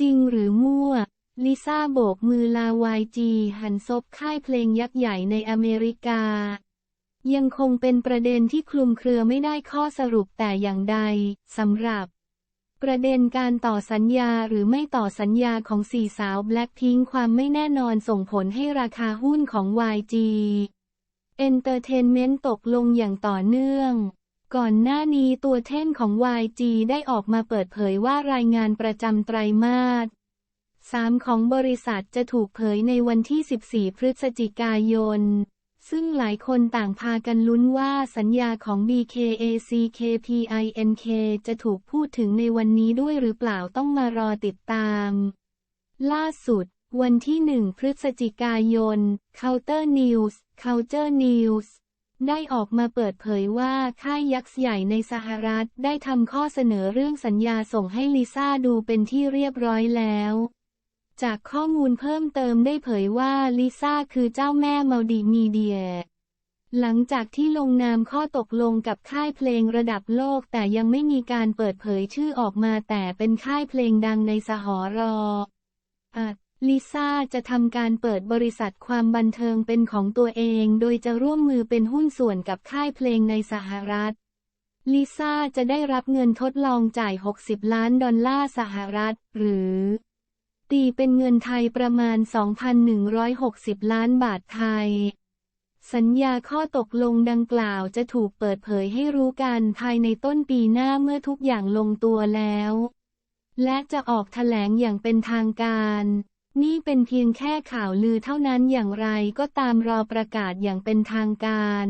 จริงหรือมั่ว ลิซ่าโบกมือลาวายจีหันซบค่ายเพลงยักษ์ใหญ่ในอเมริกา ยังคงเป็นประเด็นที่คลุมเครือไม่ได้ข้อสรุปแต่อย่างใดสำหรับ ประเด็นการต่อสัญญาหรือไม่ต่อสัญญาของสี่สาวแบล็คพิงความไม่แน่นอนส่งผลให้ราคาหุ้นของ YG Entertainment ตกลงอย่างต่อเนื่อง ก่อนหน้านี้ตัวเท่นของ YG ได้ออกมาเปิดเผยว่ารายงานประจำไตรมาส 3 ของบริษัทจะถูกเผยในวันที่ 14 พฤศจิกายน ซึ่งหลายคนต่างพากันลุ้นว่าสัญญาของ BKACKPINK จะถูกพูดถึงในวันนี้ด้วยหรือเปล่าต้องมารอติดตาม ล่าสุด วันที่ 1 พฤศจิกายน Counter News Culture News ได้ออกมาเปิดเผยว่าค่ายยักษ์ใหญ่ในสหรัฐได้ทำข้อเสนอเรื่องสัญญาส่งให้ลิซ่าดูเป็นที่เรียบร้อยแล้ว จากข้อมูลเพิ่มเติมได้เผยว่าลิซ่าคือเจ้าแม่มัลดิมีเดีย หลังจากที่ลงนามข้อตกลงกับค่ายเพลงระดับโลกแต่ยังไม่มีการเปิดเผยชื่อออกมาแต่เป็นค่ายเพลงดังในสหรออัด ลิซ่าจะทำการเปิดบริษัทความบันเทิงเป็นของตัวเอง โดยจะร่วมมือเป็นหุ้นส่วนกับค่ายเพลงในสหรัฐ ลิซ่าจะได้รับเงินทดลองจ่าย 60 ล้านดอลลาร์สหรัฐ หรือ ตีเป็นเงินไทยประมาณ 2,160 ล้านบาทไทย สัญญาข้อตกลงดังกล่าวจะถูกเปิดเผยให้รู้กันภายในต้นปีหน้าเมื่อทุกอย่างลงตัวแล้ว และจะออกแถลงอย่างเป็นทางการ นี่เป็นเพียงแค่ข่าวลือเท่านั้นอย่างไรก็ตามรอประกาศอย่างเป็นทางการ